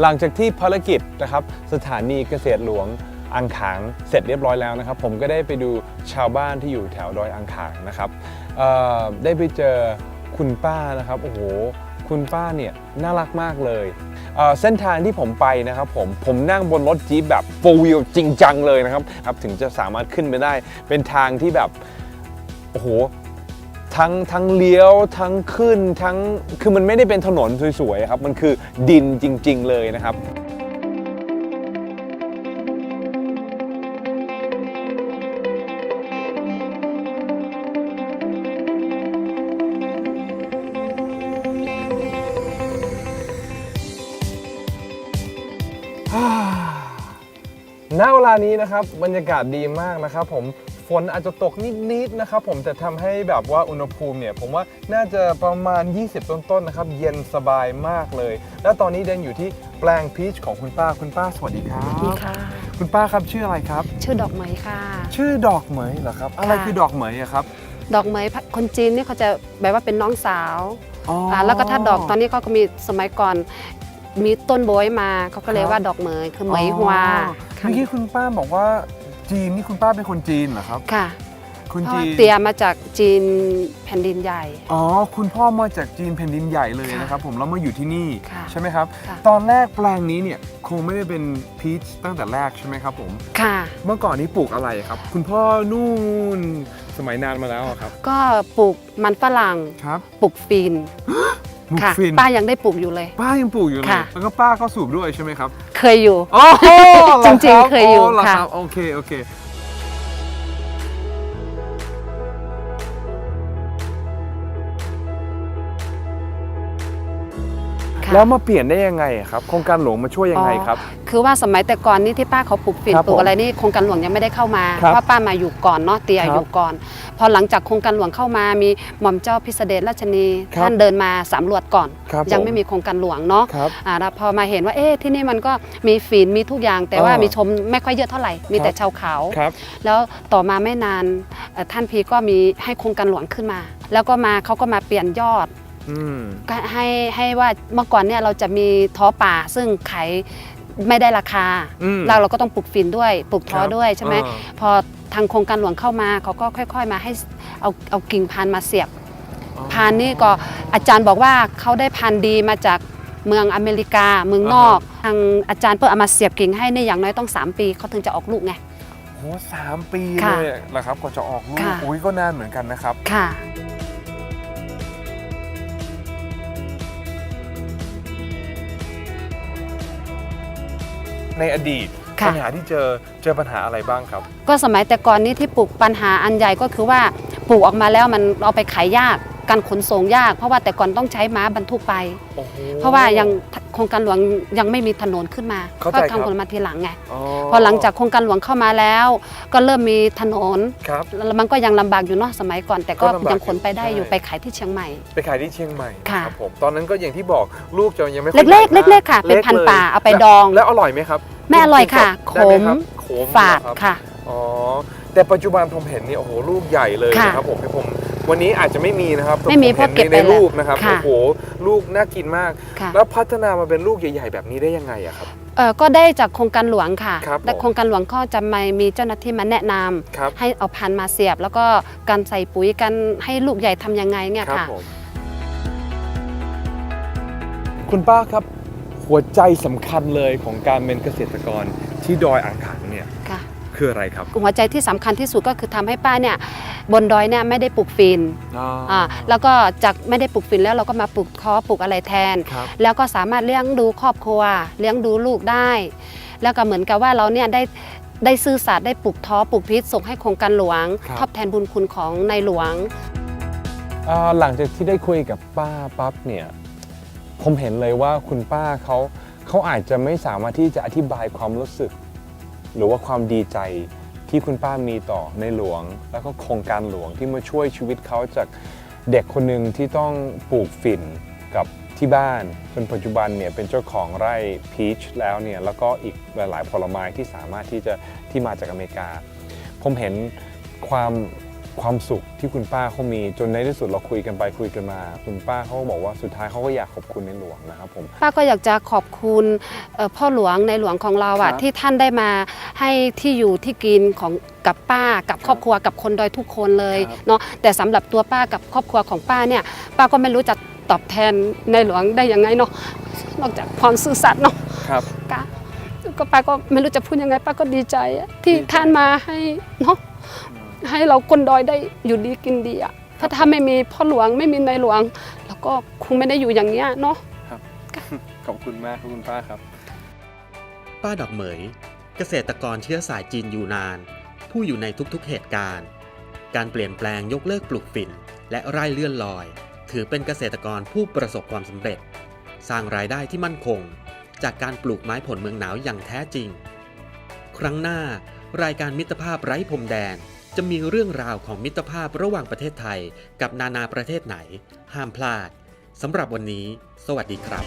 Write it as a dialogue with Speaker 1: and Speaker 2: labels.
Speaker 1: หลังจากที่ภารกิจนะครับสถานีเกษตรหลวงอ่างขางเสร็จเรียบร้อยแล้วนะครับ ผมก็ได้ไปดูชาวบ้านที่อยู่แถวดอยอ่างขางนะครับได้ไปเจอคุณป้านะครับโอ้โหคุณป้าเนี่ยน่ารักมากเลยเอ่อเส้นทางที่ผมไปนะครับผมผมนั่งบนรถจี๊ปแบบโฟวิลจริงจังเลยนะครับครับ ถึงจะสามารถขึ้นไปได้เป็นทางที่แบบโอ้โห ทั้งทั้งเลี้ยวทั้งขึ้นทั้งคือมันไม่ได้เป็นถนนสวยๆครับ มันคือดินจริง ๆ เลยนะครับณเวลานี้นะครับบรรยากาศดีมากนะครับผม ฝนอาจจะตกนิดๆนะครับผมแต่ทำให้แบบว่าอุณหภูมิเนี่ยผมว่าน่าจะประมาณ 20 ต้นๆนะครับเย็นสบายมากเลย แล้วตอนนี้เดนอยู่ที่แปลงพีชของคุณป้าคุณป้าสวัสดีครั
Speaker 2: สวัสดี
Speaker 1: บ
Speaker 2: ค่ะ
Speaker 1: คุณป้าครับชื่ออะไรครับ
Speaker 2: ชื่อดอกเหมยค่ะ
Speaker 1: ชื่อดอกเหมยเหรอครับ อะไร
Speaker 2: ค่ะ
Speaker 1: คือดอกเหมยอะครับ
Speaker 2: ดอกเหมยคนจีนเนี่ยเขาจะแบบว่าเป็นน้องสาว
Speaker 1: อ๋อา
Speaker 2: แล้วก็ถ้าดอกตอนนี้เขาก็มีสมัยก่อน มีต้นโบยมาเขาก็เรีย
Speaker 1: ครั
Speaker 2: ก
Speaker 1: บ
Speaker 2: ว่าดอกเหมยคือเหมยฮวา
Speaker 1: อ๋อ
Speaker 2: ค่ะ
Speaker 1: เมื่อกี้คุณป้าบอกว่า จีนนี่คุณป้าเป็นคนจีนเหรอครับ
Speaker 2: ค่ะ
Speaker 1: คุณ
Speaker 2: เพราะ
Speaker 1: จี
Speaker 2: ว่านเตียมาจากจีนแผ่นดินใหญ่
Speaker 1: อ๋อคุณพ่อมาจากจีนแผ่นดินใหญ่เลย
Speaker 2: ค่ะ
Speaker 1: นะครับ ผมแล้วมาอยู่ที่นี่
Speaker 2: ค่ะ
Speaker 1: ใช่ไหมครับ
Speaker 2: ค่ะ
Speaker 1: ตอนแรกแปลงนี้เนี่ยคงไม่ได้เป็นพีชตั้งแต่แรกใช่ไหมครับผม
Speaker 2: ค่ะ
Speaker 1: เมื่อก่อนนี้ปลูกอะไรครับ คุณพ่อนู่นสมัยนานมาแล้วอะครับ
Speaker 2: ก็ปลูกมันฝรั่ง
Speaker 1: ครับ
Speaker 2: ปลูกฟิน
Speaker 1: ปลูก
Speaker 2: ค่ะ
Speaker 1: ฟิน
Speaker 2: ป้ายังได้ปลูกอยู่เลย
Speaker 1: ป้ายังปลูกอยู่เลย
Speaker 2: ค่ะ
Speaker 1: แล้วก็ป้าก็สูบด้วยใช่ไหมครับ
Speaker 2: เคยอยู่
Speaker 1: โอ้โห
Speaker 2: จริงๆเคยอยู่
Speaker 1: เหรอ
Speaker 2: ค่ะ
Speaker 1: รับโอเคโอเค แล้วมาเปลี่ยนได้ยังไงอะครับโครงการหลวงมาช่วยยังไงครับ
Speaker 2: คือว่าสมัยแต่ก่อนนี่ที่ป้าเขาปลูกฝิ่น
Speaker 1: ครับ
Speaker 2: ปลู
Speaker 1: ผ
Speaker 2: ก
Speaker 1: ม
Speaker 2: อะไรนี่โครงการหลวงยังไม่ได้เข้ามา
Speaker 1: ครับ
Speaker 2: เพราะป้ามาอยู่ก่อนเนาะเตีย
Speaker 1: ครับ
Speaker 2: อยู่ก่อน พอหลังจากโครงการหลวงเข้ามามีหม่อมเจ้าพิเสดชราชนี
Speaker 1: ครับ
Speaker 2: ท่านเดินมาสำรวจก่อน
Speaker 1: ครับ
Speaker 2: ยัง
Speaker 1: ผ
Speaker 2: ไม่มีโครงการหลวงเนาะ
Speaker 1: ครับ
Speaker 2: อ่าแล้วพอมาเห็นว่าเอ๊ะที่นี่มันก็มีฝิ่นมีทุกอย่าง แต่ว่า
Speaker 1: อ่ามี
Speaker 2: มีชมไม่ค่อยเยอะเท่าไหร่มีแต่ชาวเขา
Speaker 1: ครับ
Speaker 2: แล้วต่อมาไม่นานเอ่อท่านพีก็มีให้โครงการหลวงขึ้นมา แล้วก็มาเขาก็มาเปลี่ยนยอด
Speaker 1: อืม
Speaker 2: ก็ให้ให้ว่าเมื่อก่อนเนี่ยเราจะมีท้อป่าซึ่งขายไม่ได้ราคา
Speaker 1: อืม
Speaker 2: เราเราก็ต้องปลูกฝิ่นด้วยปลูกท้อ
Speaker 1: ครับ
Speaker 2: ด้วยใช่ไหม
Speaker 1: อ่า
Speaker 2: พอทางโครงการหลวงเข้ามาเขาก็ค่อย ๆ มาให้เอาเอากิ่งพันธุ์มาเสียบ
Speaker 1: อ๋อ
Speaker 2: พันธุ์นี่ก็อาจารย์บอกว่าเขาได้พันธุ์ดีมาจากเมืองอเมริกาเมืองนอกทางอาจารย์เพื่อเอามาเสียบกิ่งให้เนี่ยอย่างน้อยต้อง 3 ปีเขาถึงจะออกลูกไง
Speaker 1: โอ้สามปี
Speaker 2: ค่ะ
Speaker 1: เลยเหรอครับกว่าจะออกลูก
Speaker 2: ค่ะ
Speaker 1: อุ้ยก็นานเหมือนกันนะครับ
Speaker 2: ค่ะ
Speaker 1: ในอดีต
Speaker 2: ค่ะ
Speaker 1: ปัญหาที่เจอเจอปัญหาอะไรบ้างครับ
Speaker 2: ก็สมัยแต่ก่อนนี้ที่ปลูกปัญหาอันใหญ่ก็คือว่าปลูกออกมาแล้วมันเอาไปขายยาก การขนส่งยาก เพราะว่าแต่ก่อนต้องใช้ม้าบรรทุกไป
Speaker 1: โอ้โห
Speaker 2: เพราะว่ายังโครงการหลวงยังไม่มีถนนขึ้นมา
Speaker 1: เข้าใจ
Speaker 2: ก็
Speaker 1: ครับ
Speaker 2: ทำคนมาทีหลังไง
Speaker 1: อ๋อ
Speaker 2: พอหลังจากโครงการหลวงเข้ามาแล้ว ก็เริ่มมีถนน
Speaker 1: ครับ
Speaker 2: แล้วมันก็ยังลำบากอยู่เนาะสมัยก่อน แต่ก็
Speaker 1: ก็ลำบาก
Speaker 2: ยังขนไปได้
Speaker 1: อยู่
Speaker 2: อยู่
Speaker 1: ใช่
Speaker 2: ไปขายที่เชียงใหม่
Speaker 1: ไปขายที่เชียงใหม่
Speaker 2: ค่ะ
Speaker 1: ครับผมตอนนั้นก็อย่างที่บอกลูกจะยังไม่ค่อย
Speaker 2: เล็กๆ
Speaker 1: ใหญ่มาก
Speaker 2: เล็กๆค่ะ เป็นพันธุ์
Speaker 1: ล็กลย
Speaker 2: ป่าเอาไป
Speaker 1: แล้ว
Speaker 2: ดอง
Speaker 1: แล้วอร่อยไหมครับ
Speaker 2: ไม่อร่อยค่ะ
Speaker 1: กินสดได้ไห
Speaker 2: ขม
Speaker 1: ครับขม
Speaker 2: ฝาด
Speaker 1: เหรอรับ
Speaker 2: ค่ะ
Speaker 1: อ๋อแต่ปัจจุบันผมเห็นเนี่ยโอ้โหลูกใหญ่เลย
Speaker 2: ค่ะ
Speaker 1: นะครับผมให้ผม วันนี้อาจจะไม่มีนะครับแต่
Speaker 2: ไม่มี
Speaker 1: ผ
Speaker 2: เพราะ
Speaker 1: ห็น
Speaker 2: เก็บ
Speaker 1: ใน
Speaker 2: ไปแล้ว
Speaker 1: รูปนะครับ
Speaker 2: ค่ะ
Speaker 1: โอ้โหลูกน่ากินมาก
Speaker 2: ค่ะ
Speaker 1: แล้วพัฒนามาเป็นลูกใหญ่ๆแบบนี้ได้ยังไงอะครับ
Speaker 2: เออก็ได้จากโครงการหลวงค่ะ
Speaker 1: ครับ
Speaker 2: และ
Speaker 1: ผม
Speaker 2: โครงการหลวงก็จะมามีเจ้าหน้าที่มาแนะนำ
Speaker 1: ครับ
Speaker 2: ให้เอาพันธุ์มาเสียบ แล้วก็การใส่ปุ๋ยการให้ลูกใหญ่ทำยังไงเนี่ย
Speaker 1: ครับ
Speaker 2: ค่ะ
Speaker 1: ผมคุณป้าครับ หัวใจสำคัญเลยของการเป็นเกษตรกรที่ดอยอ่างขางเนี่ย
Speaker 2: ค่ะ
Speaker 1: คืออะไรครับ
Speaker 2: หัวใจที่สำคัญที่สุดก็คือทำให้ป้าเนี่ยบนดอยเนี่ยไม่ได้ปลูกฟิน
Speaker 1: อ๋อ
Speaker 2: อ่าแล้วก็จากไม่ได้ปลูกฟินแล้วเราก็มาปลูกคอปลูกอะไรแทน
Speaker 1: ครับ
Speaker 2: แล้วก็สามารถเลี้ยงดูครอบครัว เลี้ยงดูลูกได้ แล้วก็เหมือนกับว่าเราเนี่ยได้ได้ซื่อสัตย์ได้ปลูกท้อปลูกพิษส่งให้โครงการหลวง
Speaker 1: ครับ
Speaker 2: ทอบแทนบุญคุณของในหลวง
Speaker 1: อ่าหลังจากที่ได้คุยกับป้าปั๊บเนี่ยผมเห็นเลยว่าคุณป้าเขาเขาอาจจะไม่สามารถที่จะอธิบายความรู้สึก หรือว่าความดีใจที่คุณป้ามีต่อในหลวง แล้วก็โครงการหลวงที่มาช่วยชีวิตเขาจากเด็กคนหนึ่งที่ต้องปลูกฝิ่นกับที่บ้านจนปัจจุบันเนี่ยเป็นเจ้าของไร่พีชแล้วเนี่ยแล้วก็อีกหลายๆผลไม้ที่สามารถที่จะที่มาจากอเมริกา ผมเห็นความ ความสุขที่คุณป้าเขามีจนในที่สุดเราคุยกันไปคุยกันมา คุณป้าเขาก็บอกว่าสุดท้ายเขาก็อยากขอบคุณในหลวงนะครับผม
Speaker 2: ป้าก็อยากจะขอบคุณเอ่อพ่อหลวงในหลวงของเรา
Speaker 1: ครั
Speaker 2: อะ
Speaker 1: บ
Speaker 2: ที่ท่านได้มาให้ที่อยู่ที่กินของกับป้ากับครอบครัวกับคนดอยทุกคนเลย
Speaker 1: ครับ
Speaker 2: เนาะแต่สำหรับตัวป้ากับครอบครัวของป้าเนี่ย ป้าก็ไม่รู้จะตอบแทนในหลวงได้ยังไงเนาะนอกจากความซื่อสัตย์เนาะ
Speaker 1: ครับ
Speaker 2: ก็ก็ป้าก็ไม่รู้จะพูดยังไงป้าก็ดีใจอะที่ท่านมาให้เนาะ ให้เราคนดอยได้อยู่ดีกินดีอะถ้าถ้าไม่มีพ่อหลวงไม่มีในหลวงเราก็คงไม่ได้อยู่อย่างเนี้ยเนาะ
Speaker 1: ขอบคุณมากครับคุณป้าครับ
Speaker 3: ป้าดอกเหมย เกษตรกรเชื้อสายจีนอยู่นาน ผู้อยู่ในทุกๆเหตุการณ์ การเปลี่ยนแปลงยกเลิกปลูกฝิ่น และไร่เลื่อนลอย ถือเป็นเกษตรกรผู้ประสบความสำเร็จ สร้างรายได้ที่มั่นคง จากการปลูกไม้ผลเมืองหนาวอย่างแท้จริง ครั้งหน้ารายการมิตรภาพไร้พรมแดน จะมีเรื่องราวของมิตรภาพระหว่างประเทศไทย กับนานาประเทศไหน ห้ามพลาดสำหรับวันนี้ สวัสดีครับ